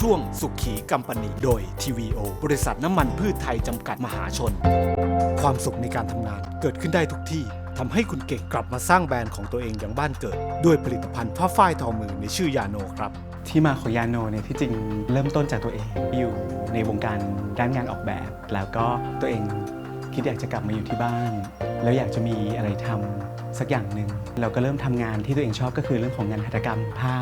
ช่วงสุขีกัมปนีโดย TVO บริษัทน้ำมันพืชไทยจำกัดมหาชน ความสุขในการทำงานเกิดขึ้นได้ทุกที่ทำให้คุณเก่งกลับมาสร้างแบรนด์ของตัวเองอย่างบ้านเกิด ด้วยผลิตภัณฑ์ผ้าฝ้ายทอมือในชื่อยาโนครับที่มาของยาโนเนี่ยที่จริงเริ่มต้นจากตัวเองอยู่ในวงการด้านงานออกแบบ แล้วก็ตัวเองคิดอยากจะกลับมาอยู่ที่บ้าน แล้วอยากจะมีอะไรทำ สักอย่างหนึ่งเราก็เริ่มทำงานที่ตัวเองชอบก็คือเรื่องของงานหัตถกรรมผ้า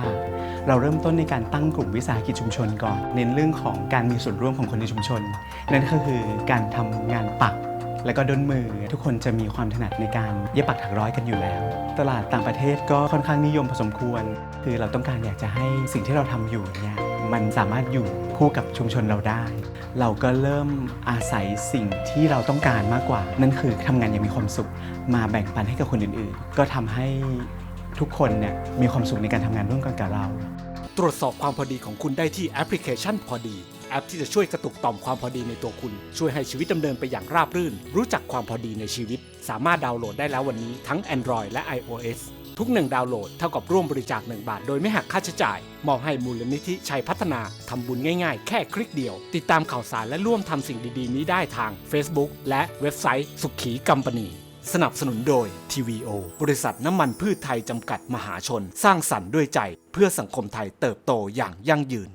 เราเริ่มต้นในการตั้งกลุ่มวิสาหกิจชุมชนก่อน เน้นเรื่องของการมีส่วนร่วมของคนในชุมชน นั่นก็คือการทำงานปักแล้วก็ด้นมือทุกคนจะมีความถนัดในการเย็บปักถักร้อยกันอยู่แล้ว ตลาดต่างประเทศก็ค่อนข้างนิยมพอสมควร คือเราต้องการอยากจะให้สิ่งที่เราทำอยู่เนี่ยมันสามารถอยู่คู่กับชุมชนเราได้ เราก็เริ่มอาศัยสิ่งที่เราต้องการมากกว่า นั่นคือทำงานอย่างมีความสุขมาแบ่งปันให้กับคนอื่นๆ ก็ทำให้ทุกคนเนี่ยมีความสุขในการทำงานร่วมกันกับเรา ตรวจสอบความพอดีของคุณได้ที่แอปพลิเคชันพอดี แอปที่จะช่วยกระตุกต่อมความพอดีในตัวคุณ ช่วยให้ชีวิตดำเนินไปอย่างราบรื่น รู้จักความพอดีในชีวิต สามารถดาวน์โหลดได้แล้ววันนี้ทั้ง Android และ iOS ทุกหนึ่งดาวน์โหลดเท่ากับร่วมบริจาค 1 บาท โดยไม่หักค่าใช้จ่าย มอบให้มูลนิธิชัยพัฒนาทำบุญง่ายๆ แค่คลิกเดียว ติดตามข่าวสารและร่วมทำสิ่งดีๆ นี้ได้ทาง Facebook และเว็บไซต์สุขีกัมปนีสนับสนุนโดย TVO บริษัทน้ำมันพืชไทยจำกัดมหาชน สร้างสรรค์ด้วยใจ เพื่อสังคมไทยเติบโตอย่างยั่งยืน